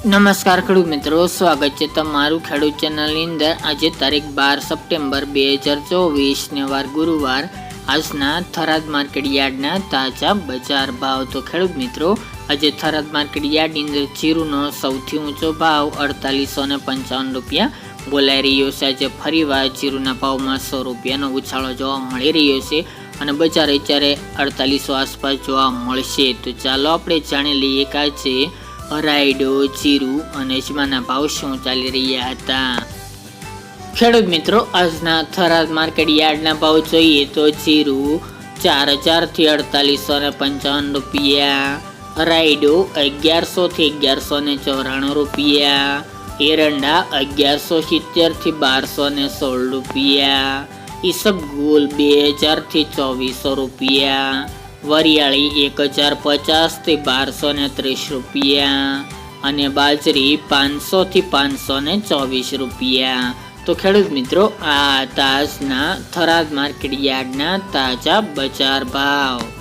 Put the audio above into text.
નમસ્કાર ખેડૂત મિત્રો, સ્વાગત છે તમારું ખેડૂત ચેનલની અંદર. આજે તારીખ બાર સપ્ટેમ્બર બે હજાર ચોવીસને વાર ગુરુવાર. આજના થરાદ માર્કેટ યાર્ડના તાજા બજાર ભાવ. તો ખેડૂત મિત્રો, આજે થરાદ માર્કેટ યાર્ડની અંદર જીરુનો સૌથી ઊંચો ભાવ અડતાલીસો ને પંચાવન રૂપિયા બોલાઈ રહ્યો છે. આજે ફરીવાર જીરુના ભાવમાં સો રૂપિયાનો ઉછાળો જોવા મળી રહ્યો છે અને બજાર અત્યારે અડતાલીસો આસપાસ જોવા મળશે. તો ચાલો આપણે જાણી લઈએ કે આજે રાયડો, જીરું અને અજમાના ભાવ શું ચાલી રહ્યા હતા? ખેડૂત મિત્રો, આજના થરાદ માર્કેટ યાર્ડના ભાવ જોઈએ તો જીરું ચાર હજારથી અડતાલીસો ને પંચાવન રૂપિયા, રાયડો અગિયારસો થી અગિયારસો ને ચોરાણું રૂપિયા, એરંડા અગિયારસો સિત્તેરથી બારસો ને સોળ રૂપિયા ઈસબગુલ બે હજારથી ચોવીસો રૂપિયા વરિયાળી એક હજાર પચાસથી બારસો ને ત્રીસ રૂપિયા અને બાજરી પાંચસોથી પાંચસો ને ચોવીસ રૂપિયા. તો ખેડૂત મિત્રો, આ તાજના થરાદ માર્કેટ યાર્ડના તાજા બજાર ભાવ.